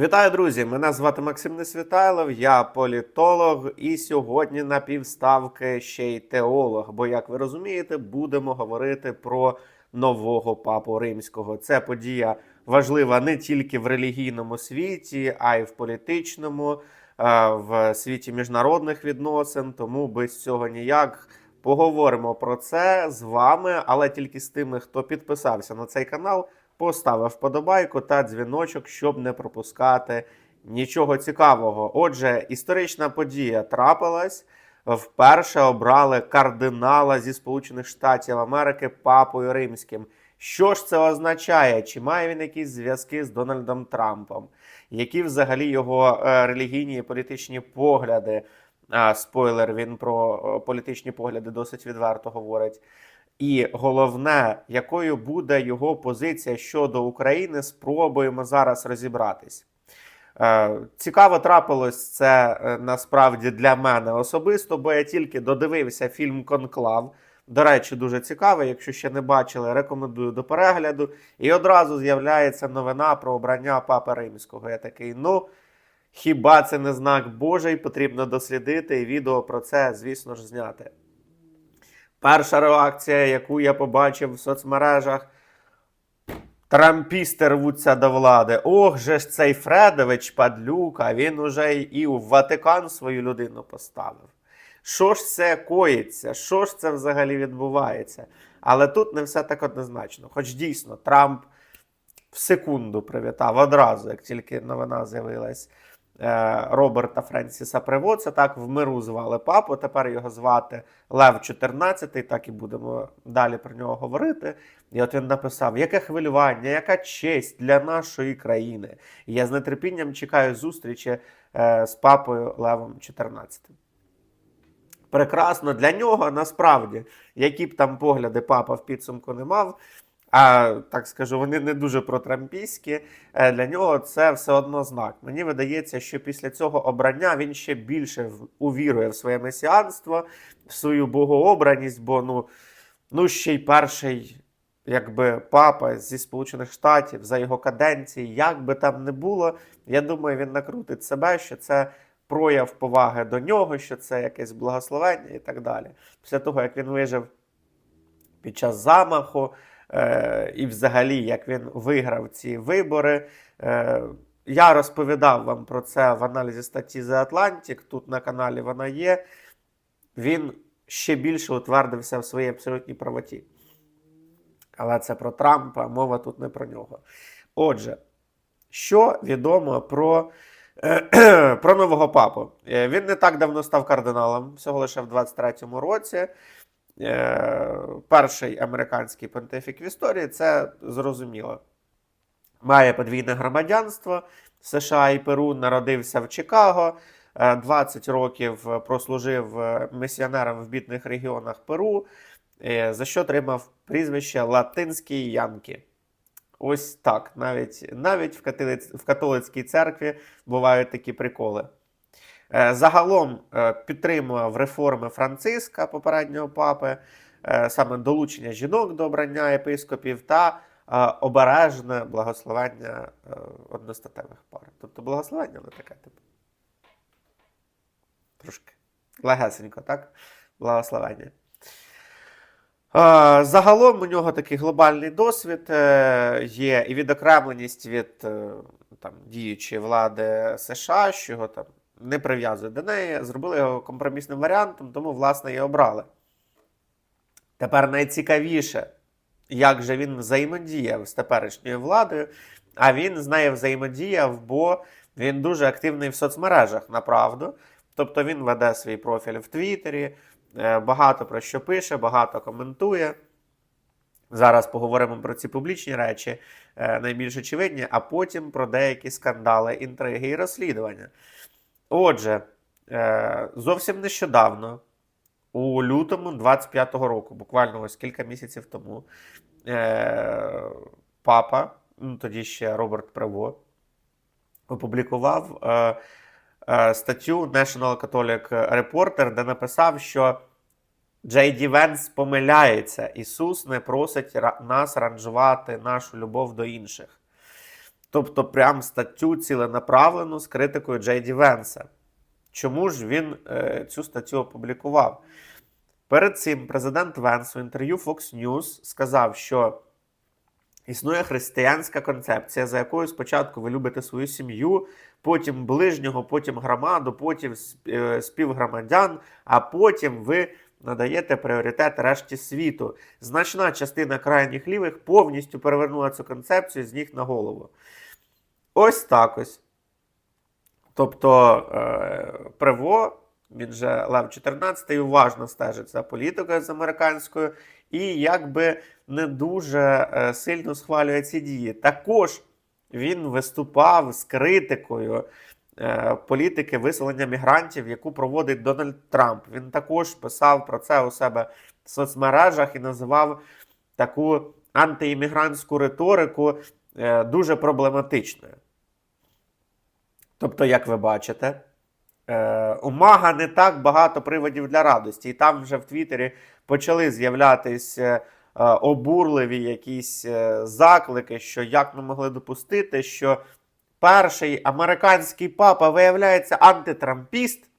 Вітаю, друзі! Мене звати Максим Несвітайлов, я політолог, і сьогодні на півставки ще й теолог. Бо, як ви розумієте, будемо говорити про нового папу римського. Це подія важлива не тільки в релігійному світі, а й в політичному, е, в світі міжнародних відносин. Тому без цього ніяк. Поговоримо про це з вами, але тільки з тими, хто підписався на цей канал, поставив вподобайку та дзвіночок, щоб не пропускати нічого цікавого. Отже, історична подія трапилась. Вперше обрали кардинала зі Сполучених Штатів Америки папою римським. Що ж це означає? Чи має він якісь зв'язки з Дональдом Трампом? Які взагалі його е, релігійні і політичні погляди? Спойлер, він про е, політичні погляди досить відверто говорить. І головне, якою буде його позиція щодо України, спробуємо зараз розібратись. Е, Цікаво трапилось це е, насправді для мене особисто, бо я тільки додивився фільм Конклав. До речі, дуже цікавий. Якщо ще не бачили, рекомендую до перегляду. І одразу з'являється новина про обрання Папи Римського. Я такий, ну. Хіба це не знак Божий? Потрібно дослідити і відео про це, звісно ж, зняти. Перша реакція, яку я побачив в соцмережах. Трампісти рвуться до влади. Ох же ж цей Фредович падлюка, він уже і в Ватикан свою людину поставив. Що ж це коїться? Що ж це взагалі відбувається? Але тут не все так однозначно. Хоч дійсно Трамп в секунду привітав одразу, як тільки новина з'явилась. Е, Роберта Френсіса Приво, це так в миру звали папу. Тепер його звати Лев 14, так і будемо далі про нього говорити. І от він написав: яке хвилювання, яка честь для нашої країни. І я з нетерпінням чекаю зустрічі е, з папою Левом 14. Прекрасно для нього насправді, які б там погляди папа в підсумку не мав. А так скажу, вони не дуже протрампійські. Е, Для нього це все одно знак. Мені видається, що після цього обрання він ще більше увірує в своє месіанство, в свою богообраність, бо ну, ну ще й перший, якби папа зі Сполучених Штатів за його каденції, як би там не було, я думаю, він накрутить себе, що це прояв поваги до нього, що це якесь благословення і так далі. Після того, як він вижив під час замаху, е, і взагалі, як він виграв ці вибори. Е, я розповідав вам про це в аналізі статті The Atlantic, тут на каналі вона є. Він ще більше утвердився в своїй абсолютній правоті. Але це про Трампа, мова тут не про нього. Отже, що відомо про, е, про нового папу? Він не так давно став кардиналом, всього лише в 23-му році. Е, Перший американський понтифік в історії, це зрозуміло. Має подвійне громадянство США і Перу, народився в Чикаго. е, 20 років прослужив е, місіонером в бідних регіонах Перу, е, за що отримав прізвище Латинський Янки. Ось так. Навіть, навіть в католицькій церкві бувають такі приколи. Е, Загалом е, підтримував реформи Франциска, попереднього папи, е, саме долучення жінок до обрання єпископів та обережне благословення одностатевих пар. Тобто благословення, але таке, типу. Трошки легесенько, так? Благословення. Загалом у нього такий глобальний досвід є і відокремленість від там, діючої влади США, що його там не прив'язує до неї, зробили його компромісним варіантом, тому, власне, і обрали. Тепер найцікавіше, як же він взаємодіяв з теперішньою владою, а він з нею взаємодіяв, бо він дуже активний в соцмережах, направду. Тобто він веде свій профіль в Твіттері, е, багато про що пише, багато коментує. Зараз поговоримо про ці публічні речі, е, найбільш очевидні, а потім про деякі скандали, інтриги і розслідування. Отже, е, зовсім нещодавно, у лютому 25-го року, буквально ось кілька місяців тому, е, папа, ну тоді ще Роберт Прево, опублікував е, статтю National Catholic Reporter, де написав, що Джей Ді Венс помиляється. Ісус не просить нас ранжувати нашу любов до інших. Тобто, прям статтю ціленаправлену з критикою Джей Ді Венса. Чому ж він е, цю статтю опублікував? Перед цим президент Венс у інтерв'ю Fox News сказав, що існує християнська концепція, за якою спочатку ви любите свою сім'ю, потім ближнього, потім громаду, потім е, співгромадян, а потім ви надаєте пріоритет решті світу. Значна частина крайніх лівих повністю перевернула цю концепцію з ніг на голову. Ось так ось. Тобто е, Приво, він же Лев 14, уважно стежить за політикою з американською і якби не дуже е, сильно схвалює ці дії. Також він виступав з критикою політики виселення мігрантів, яку проводить Дональд Трамп. Він також писав про це у себе в соцмережах і називав таку антиіммігрантську риторику е, дуже проблематичною. Тобто, як ви бачите, е, у Мага не так багато приводів для радості. І там вже в Твіттері почали з'являтись е, е, обурливі якісь е, заклики, що як ми могли допустити, що перший американський папа виявляється антитрампіст.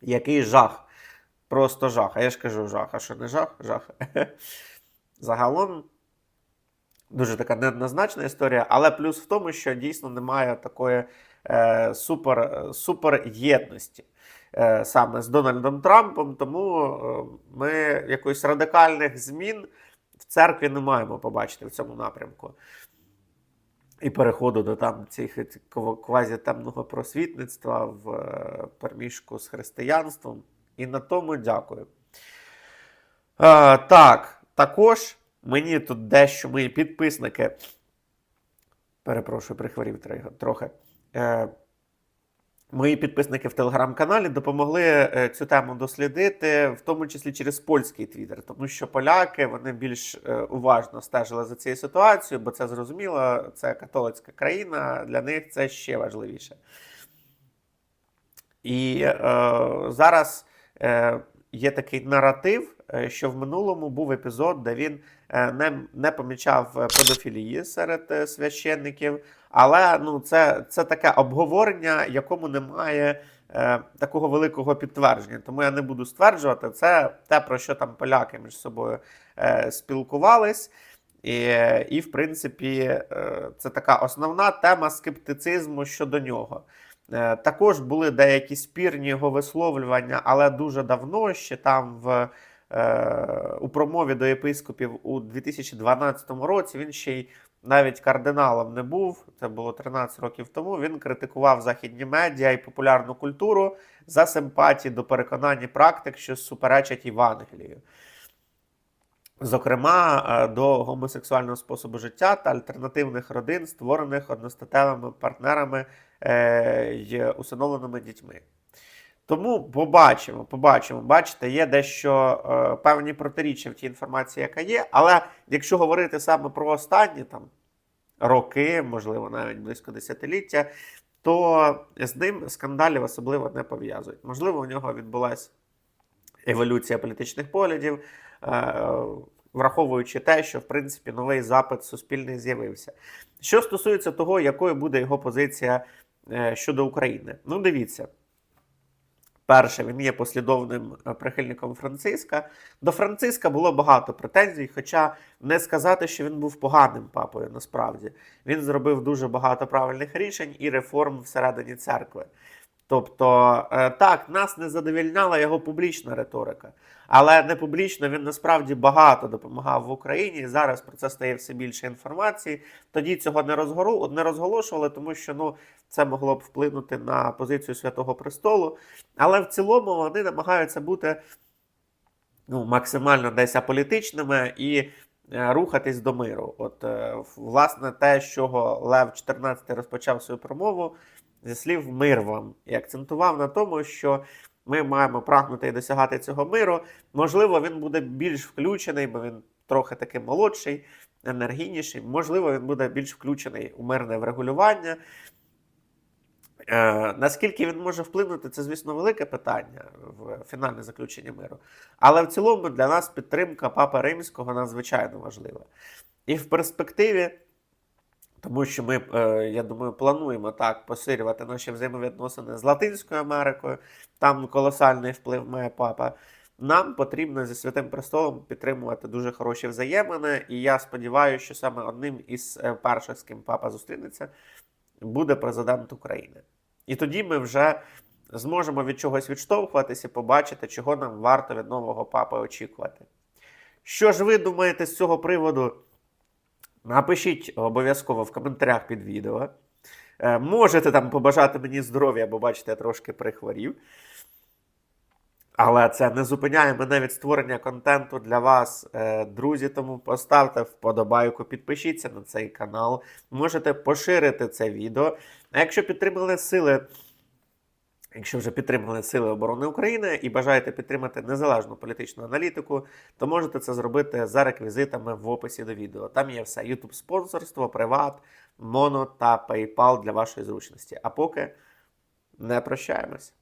Який жах. Просто жах. А я ж кажу жах. А що не жах? Жах. Загалом дуже така неоднозначна історія, але плюс в тому, що дійсно немає такої е, супер, супер єдності е, саме з Дональдом Трампом. Тому е, ми якоїсь радикальних змін в церкві не маємо побачити в цьому напрямку. І переходу до там цих квазітемного просвітництва в е, переміжку з християнством. І на тому дякую. Е, так, також мені тут дещо мої підписники. Перепрошую, прихворів трохи. Е, мої підписники в телеграм-каналі допомогли е, цю тему дослідити, в тому числі через польський твіттер, тому що поляки вони більш е, уважно стежили за цією ситуацією, бо це зрозуміло, це католицька країна, для них це ще важливіше. І е, зараз е, є такий наратив, що в минулому був епізод, де він е, не, не помічав е, педофілії серед е, священників. Але ну, це, це таке обговорення, якому немає е, такого великого підтвердження. Тому я не буду стверджувати, це те, про що там поляки між собою е, спілкувались. І, і, в принципі, е, це така основна тема скептицизму щодо нього. Е, Також були деякі спірні його висловлювання, але дуже давно, ще там в, е, у промові до єпископів у 2012 році він ще й навіть кардиналом не був. Це було 13 років тому. Він критикував західні медіа і популярну культуру за симпатії до переконань практик, що суперечать Євангелію. Зокрема, е, до гомосексуального способу життя та альтернативних родин, створених одностатевими партнерами е, й усиновленими дітьми. Тому побачимо, побачимо. Бачите, є дещо е, певні протиріччя в тій інформації, яка є. Але якщо говорити саме про останні там роки, можливо, навіть близько десятиліття, то з ним скандалів особливо не пов'язують. Можливо, у нього відбулася еволюція політичних поглядів, е, враховуючи те, що в принципі новий запит суспільний з'явився. Що стосується того, якою буде його позиція е, щодо України, ну дивіться. Перше, він є послідовним е, прихильником Франциска. До Франциска було багато претензій, хоча не сказати, що він був поганим папою насправді. Він зробив дуже багато правильних рішень і реформ всередині церкви. Тобто, е, так, нас не задовільняла його публічна риторика, але не публічно він насправді багато допомагав в Україні. Зараз про це стає все більше інформації. Тоді цього не розгору, не розголошували, тому що ну, це могло б вплинути на позицію Святого Престолу. Але в цілому вони намагаються бути ну, максимально десь аполітичними і е, рухатись до миру. От, е, власне, те, з чого Лев 14 розпочав свою промову зі слів мир вам і акцентував на тому, що ми маємо прагнути і досягати цього миру. Можливо, він буде більш включений, бо він трохи таки молодший, енергійніший. Можливо, він буде більш включений у мирне врегулювання. Е, наскільки він може вплинути, це, звісно, велике питання в фінальне заключення миру. Але в цілому для нас підтримка Папи Римського надзвичайно важлива. І в перспективі Тому що ми, е, я думаю, плануємо так посилювати наші взаємовідносини з Латинською Америкою. Там колосальний вплив має папа. Нам потрібно зі Святим Престолом підтримувати дуже хороші взаємини, і я сподіваюся, що саме одним із е, перших, з ким папа зустрінеться, буде президент України. І тоді ми вже зможемо від чогось відштовхуватися, побачити, чого нам варто від нового папи очікувати. Що ж ви думаєте з цього приводу? Напишіть обов'язково в коментарях під відео. Е, Можете там побажати мені здоров'я, бо бачите, я трошки прихворів. Але це не зупиняє мене від створення контенту для вас, е, друзі. Тому поставте вподобайку, підпишіться на цей канал. Можете поширити це відео. А якщо підтримали сили, якщо вже підтримали Сили оборони України і бажаєте підтримати незалежну політичну аналітику, то можете це зробити за реквізитами в описі до відео. Там є все: YouTube спонсорство, Приват, Моно та PayPal для вашої зручності. А поки не прощаємось.